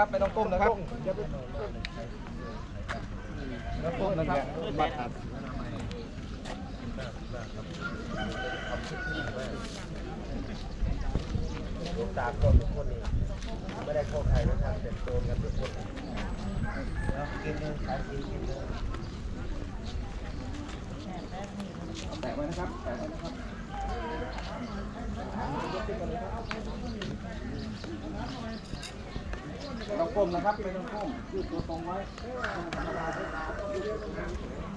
นะครับไม่ต้องก้มนะครับไม่ต้องก้มนะครับบัตรลูกตาคนทุกคนนี่ไม่ได้เข้าใครนะครับเป็นโดนกันทุกคนแล้วกินเลยขายกินกินเลยแตะไว้นะครับแตะไว้นะครับ ไม่ต้องก้มนะครับไม่ต้องก้มยืดตัวตรงไว้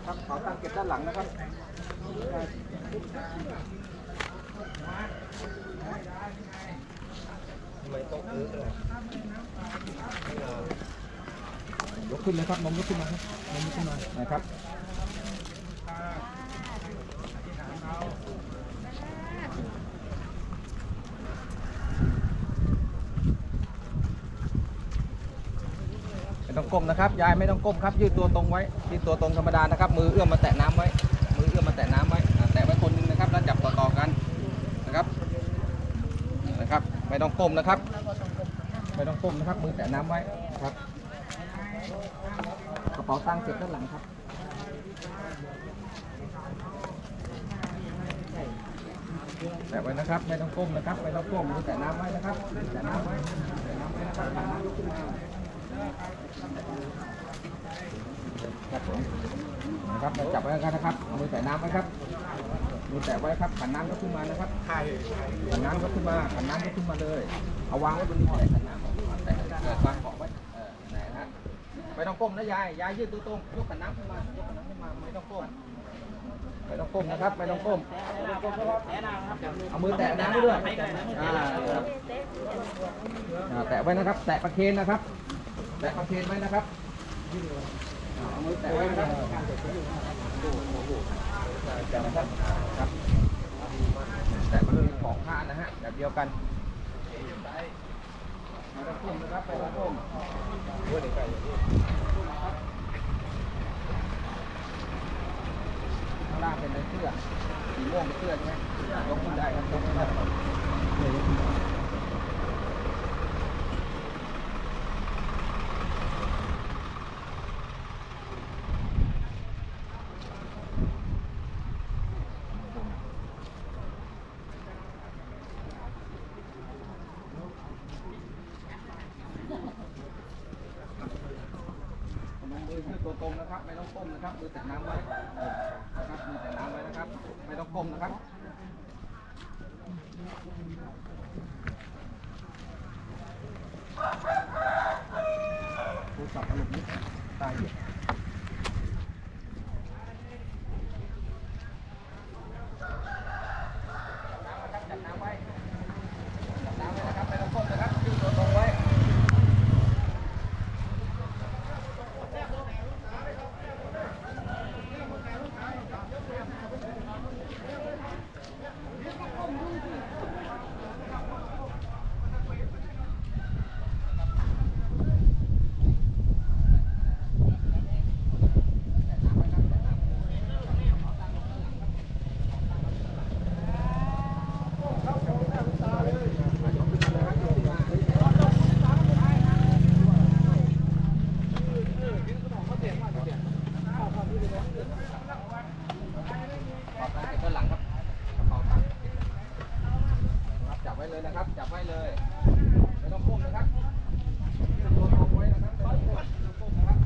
ครับขอตั้งเก็บด้านหลังนะครับทำไมต้องอื้อเลยยกขึ้นเลยครับนมยกขึ้นมาครับนมยกขึ้นมานะครับ ไมนะครับยายไม่ต้องก้มครับยืดตัวตรงไว้ยืดตัวตรงธรรมดานะครับ มือเอื้อมมาแตะน้ำไว้ มือเอื้อมมาแตะน้ำไว้แตะไว้คนหนึงนะครับแล้วจับต่อๆกันนะครับนะครับ ไม่ต้องก้มนะครับ ไม่ต้องก้มนะครับ มือแตะน้ำไว้ครับกระเป๋าตังค์เก็บด้านหลังครับแตะไว้นะครับ ไม่ต้องก้มนะครับ ไม่ต้องก้มมือแตะน้ำไว้นะครับแตะน้ำไว้แตะน้ำไว้นะครับ ครับผมนะครับเราจับไว้กันนะครับเอามือแตะน้ำไว้ครับมือแตะไว้ครับขันน้ำก็ขึ้นมานะครับขันน้ำก็ขึ้นมาขันน้ำก็ขึ้นมาเลย เอาวางไว้บนนี้แตะขันน้ำแตะเกิดวางเกาะไว้เออไหนนะไม่ต้องก้มนะยายยายยืดตัวตรงยกขันน้ำขึ้นมายกขันน้ำขึ้นมาไม่ต้องก้มไม่ต้องก้มนะครับไม่ต้องก้มเอามือแตะน้ำด้วยอ่าครับอ่าแตะไว้นะครับ แตะประเคนนะครับ แตะประเคนไว้นะครับเอามือแตะไว้นะครับแตะนะครับครับแตะประเคนของข้านะฮะแบบเดียวกันม่ต้องก้มนะครับไม่ต้องก้มข้างล่างเป็นเสื้อสีม่วงเป็นเสื้อใช่ไหมยกขึ้นได้ครับยกขึ้นได้มือขึ้นตัวตรงนะครับ ไม่ต้อง ก้มนะครับมือแตะน้ำไว้นะครับมือแตะน้ำไว้นะครับ ไม่ต้องก้มนะครับ โทรศัพท์อารมณ์นิดตายเยอะจับน้ำไว้จับน้ำไว้นะครับ ไม่ต้องก้มนะครับยืดตัวตรงไว้ ขอบคุณเก็บด้านหลังครับกระเป๋าตังค์ครับจับไว้เลยนะครับ จับไว้เลย ไม่ต้องก้มนะครับยืดตัวตรงไว้นะครับไม่ต้องก้มไม่ต้องก้มนะครับ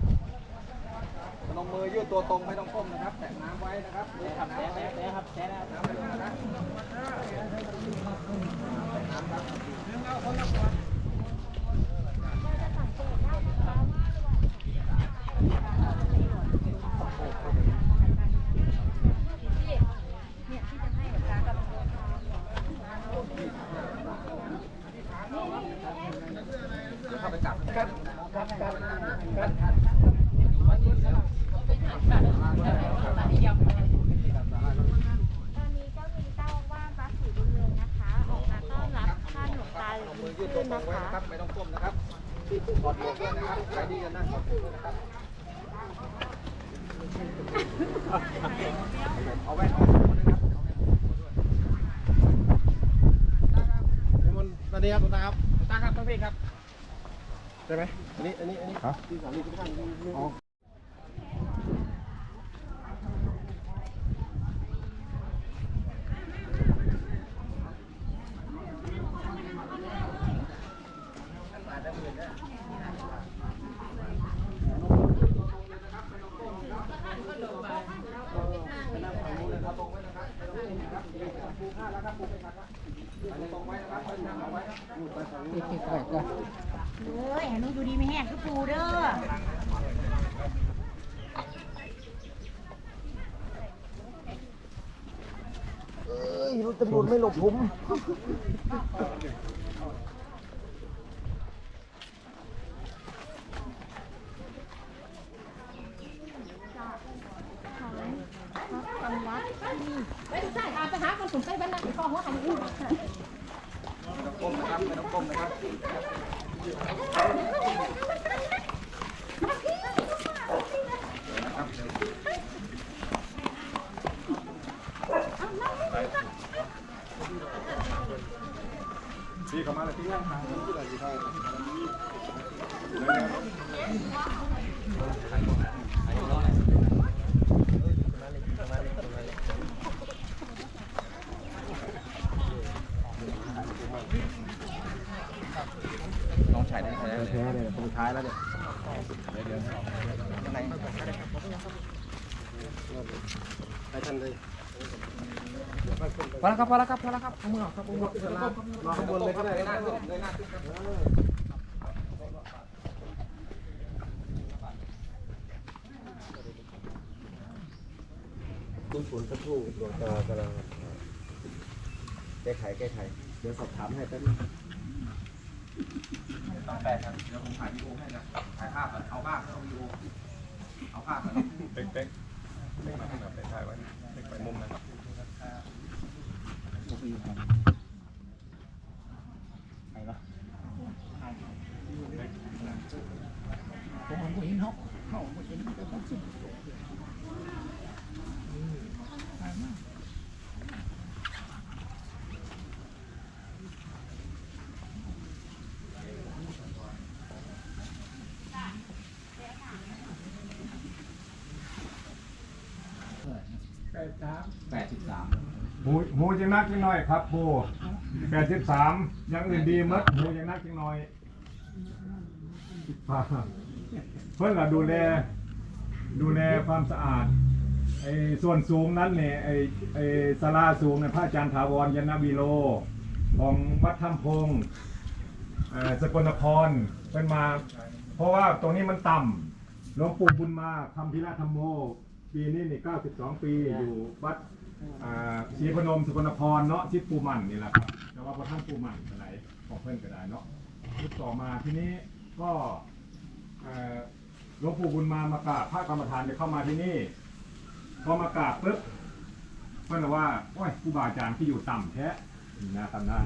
พนมมือยืด ตัวตรงไม่ต้องก้มนะครับ แตะน้ำไว้นะครับมือแตะน้ำไว้แตะครับแตะน้ำไว้เลยนะครับแตะน้ำครับเดี๋ยวเข้าไปจับครับครับครับครับตอนนี้ก็มีเจ้าว่าพระศรีบุญเรืองนะคะออกมาต้อนรับท่าน หลวงตาหรือมือยืขึ้ดนตัวตรนะงไว้คะนะครับไม่ต้องก้มนะครับถอดหมวกด้วยนะครับใครที่จะนั่งถอดหมวกด้วยนะครับเอาแว่นออกหัวด้วยครับเอาแว่นออกหัวด้วยมันตอนนี้ครับคุณตาครับตาครับท่านพี่ครับใช่ไหมอันนี้อันนี้อันนี้ฮะที่สามนี่ที่ข้างนี่ อ๋อ เอ้ยให้หนูอยู่ ดีไม่แห้งคือปูเด้อเอ้ยรถตำรวจไม่หลบผมไปดูใช่อาไปหาคนสนใจบ้านนักข้อหัวขันอู้ก้มนะครับไม่ต้องก้มนะครับ น้องชายได้ใช่ไหมแพ้เลยสุดท้ายแล้วเนี่ยข้างในไปทันเลยพอแล้วครับพอแล้วครับพอแล้วครับเอามือออกครับเอามือออกรอข้างบนเลยก็ได้เลยหน้าขึ้นเลยหน้าขึ้นครับคุณฝนสักครู่ดวงตากำลังแก้ไขแก้ไข เดี๋ยวสอบถามให้แป๊บนึง ต้องแปลครับเดี๋ยวผมถ่ายวีดีโอให้นะถ่ายภาพก่อนเอาภาพเอาวีดีโอเอาภาพก่อนเป๊กเป๊กเป๊กมาข้างหลังไปถ่ายไว้เป๊กไปมุมนั้ นแปดสิบสามหูหูยังนักยังน้อยครับปูแปดสิบสามยังอื่นดีหมัดหูยังนักยังน้อยเพื่อนก็ดูแลดูแลความสะอาดไอ้ส่วนสูงนั้นเนี่ยไอ้ไอ้ศาลาสูงเนี่ยพระอาจารย์ถาวรยนนาวีโล ของวัดถ้ำพงเอ่อสกลนครเป็นมา เพราะว่าตรงนี้มันต่ำหลวงปู่บุญมาคำพิราธรรมโม ปีนี้นี่92 ปีอยู่วัดอ่าศรีพนมสกลนครเนาะที่ปูมันนี่แหละครับแต่ว่าพระท่านปูมันอะไรของเพื่อนก็ได้เนาะยุคต่อมาทีนี้ก็เอ่อหลวงปู่บุญมามากราบพระกรรมฐานจะเข้ามาที่นี่ พอมากราบปุ๊บเพื่อนบอกว่าโอ้ยครูบาอาจารย์ที่อยู่ต่ำแท้นี่นะตำได้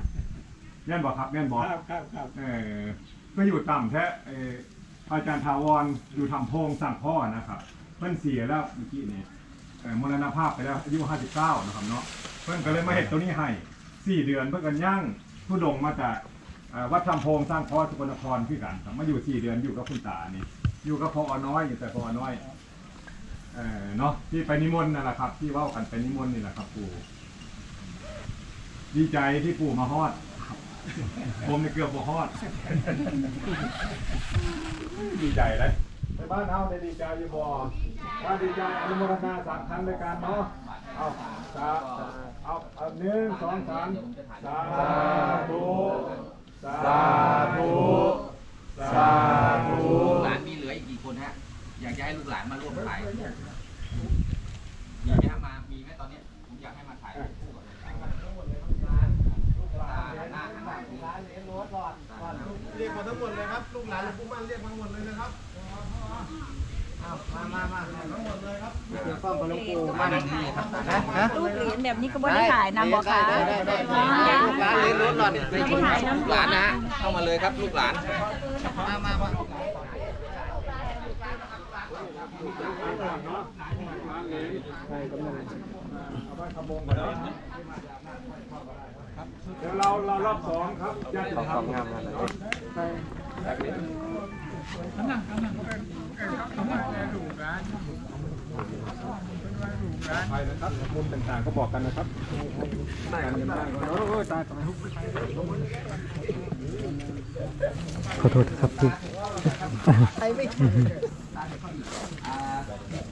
แม่นบอกครับแม่นบอก ครับครับครับเออก็อยู่ต่ำแท้เอออาจารย์ทาวรอยู่ทำโพงสั่งพ่อนะครับ เพิ่นเสียแล้วเมื่อกี้นี่เอ่อมรณภาพไปแล้วอายุ59นะครับเนาะเพิ่นก็เลยมาเห็ดตัวนี้ให้สี่เดือนเพิ่นกันย่างผู้ดงมาจากเอ่อวัดทำโพงสร้างพ่อสกลนครคือกันครับมาอยู่สี่เดือนอยู่กับคุณตานี่อยู่กับพ่อน้อยอยู่แต่พ่อน้อยเออเนาะที่ไปนิมนต์นั่นแหละครับที่เว่ากันไปนิมนต์นี่แหละครับปู่ดีใจที่ปู่มาฮอด ผมเนี่ยเกือบบ่ฮอด ดีใจเลยไปบ้านเฮาได้ดีใจอยู่บ่ ถ้าดีใจอนุโมทนาสามครั้งด้วยกันเนาะ เอาสาเอาเอาหนึ่งสองสามสาธุสาธุสาธุลูกหลานมีเหลืออีกกี่คนฮะ อยากจะให้ลูกหลานมาร่วมถ่ายมีไหมฮะมา มีไหมตอนนี้ ผมอยากให้มาถ่ายคู่กับลูกหลานตาหน้าหน้าคู่เรียกมาทั้งหมดเลยครับ ลูกหลานหลวงปู่มั่นเรียกมาทั้งหมดเลยนะครับมามามาทั้งหมด เลยครับเดี๋ยวฟ้องกับหลวงปู่มานั่งนี่ครับนะฮะ รูปเหรียญแบบนี้ก็ไม่ได้ถ่ายนำบอกค่ะได้ได้ได้ได้ ลูกหลานเรียนรู้หน่อยไม่ได้ถ่ายนำลูกหลานนะฮะเข้ามาเลยครับลูกหลาน มามามาเดี๋ยวเราเรารอบสองครับยัดขอบงามมากเลยใช่ ไปนะครับมุมต่างๆก็บอกกันนะครับการเงินบ้างโอ้ยตายตายขอโทษครับพี่อ่า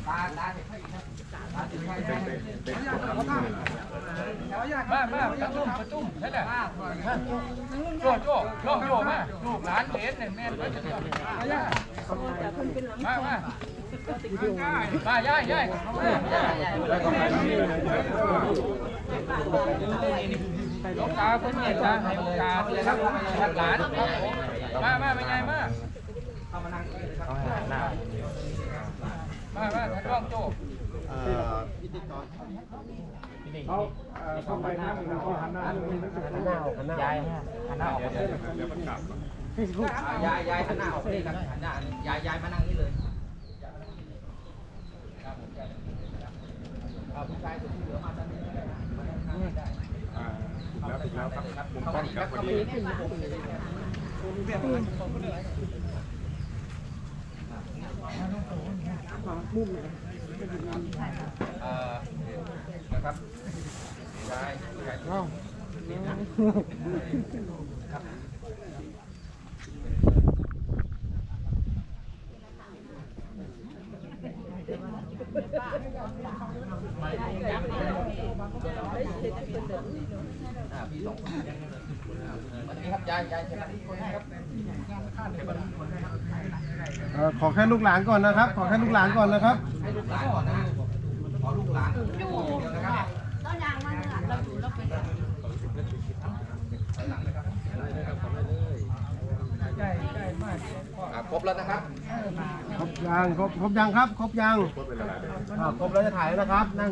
ตาตาเห็นไหมครับตาเห็นไมครับมามาประตุ้มประตุ้มใช่ไหมโจโจโจโจมาลูกหลานเห็นเนี่ยแม่นไปจะ มามามาย่ายย่ายลูกตาคนนี้ตาให้โอกาสเลยครับหลานมามาเป็นไงมาเข้ามานั่งนี่เลยครับมามาท่านรองโจเขาเอ่อเข้าไปนั่งแล้วก็หันหน้าหันหน้าหันหน้าย้ายหันหน้าออกมาเลยเดี๋ยวมันกลับอ่า ยายยายหันหน้าออกนี่ครับหันหน้ายายยายมานั่งนี่เลยเอาผู้ชายคนที่เหลือมาทางนี้ก็ได้มานั่งข้างนี้ได้อ่าแล้วถูกแล้วครับมุมกล้องครับพอดีเอ่อนะครับยายยายครับ อ่าพี่สอง คนวันนี้ครับยายยายเชิญมาที่คนนะครับเอ่อขอแค่ลูกหลานก่อนนะครับ ขอแค่ลูกหลานก่อนนะครับ ให้ลูกหลานก่อนนะขอลูกหลานอยู่เดียวนะครับต้นยางมาเนี่ยเราอยู่เราเป็นถอยหลังเลยครับอ่าครบแล้วนะครับครบยังครบครบยังครับ ครบยังอ่าครบแล้วจะถ่ายแล้วนะครับ นั่ง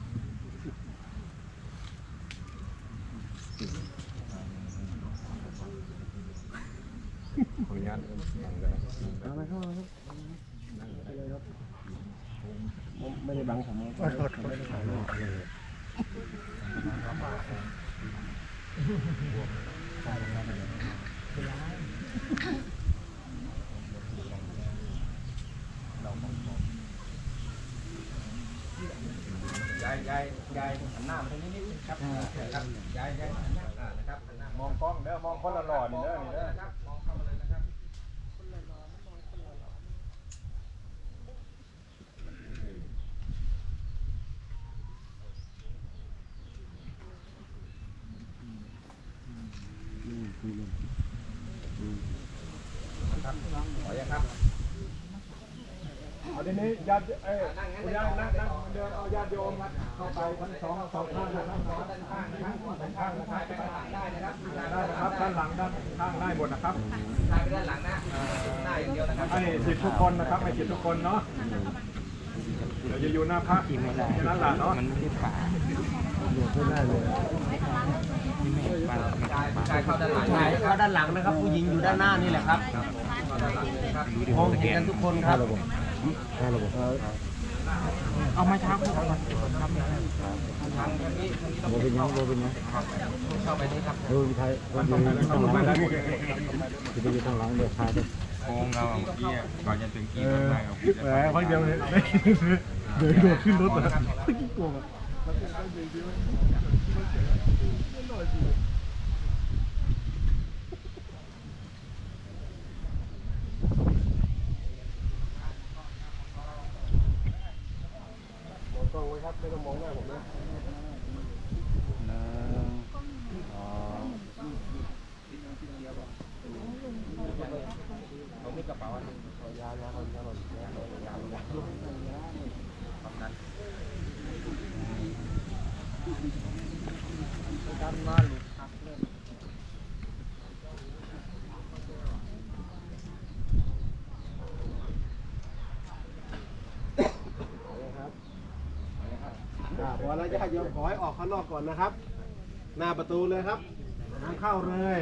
ไม่ได้บังผมยายยายยายหันหน้ามาทางนี้นิดครับครับยายยายหันหน้าอ่านะครับหันหน้ามองกล้องเด้อมองคนละหล่อนี่เด้อนี่เด้อ นะครับมองเข้ามาเลยนะครับ ครับขอยังครับ เอา ทีนี้ญาติเอ้ยญาตินั่งนั่งเดินเอาญาติโยมครับเข้าไปทั้งสองสองข้างนะครับสองด้านข้างนะครับด้านข้างนะครับได้านหลังได้นะครับได้นะครับด้านหลังด้านข้างได้หมดนะครับถ่ายไปด้านหลังนะหน้าอย่างเดียวนะครับให้สิทธิ์ทุกคนนะครับให้สิทธิ์ทุกคนเนาะเดี๋ยวจะอยู่หน้าพระแค่นั้นแหละเนาะกายกายเข้าด้านหลังถ่ายเข้าด้านหลังนะครับ ผู้หญิงอยู่ด้านหน้านี่แหละครับมองเห็นกันทุกคนครับ เอามาช้าก่อนทางทางนี้ทางนี้ต้องเป็นยังโบเป็นยังเข้าไปนี่ครับมันต้องไปแล้ว ครับไปแล้วโกงเราเกี้ยก่อนจะถึงกี้เอก็อได้เอาแหมพักเดียวเลยเดินโดดขึ้นรถอะกล้องไว้ครับไม่ต้องมองหน้าผมนะผมมีกระเป๋าอันหนึงขอยายาเรายาวยายาเรายาเราความนั้นกามาหลุดครับเริ่ม แล้วญาติโยม ขอให้ออกข้างนอกก่อนนะครับ หน้าประตูเลยครับทางเข้าเลย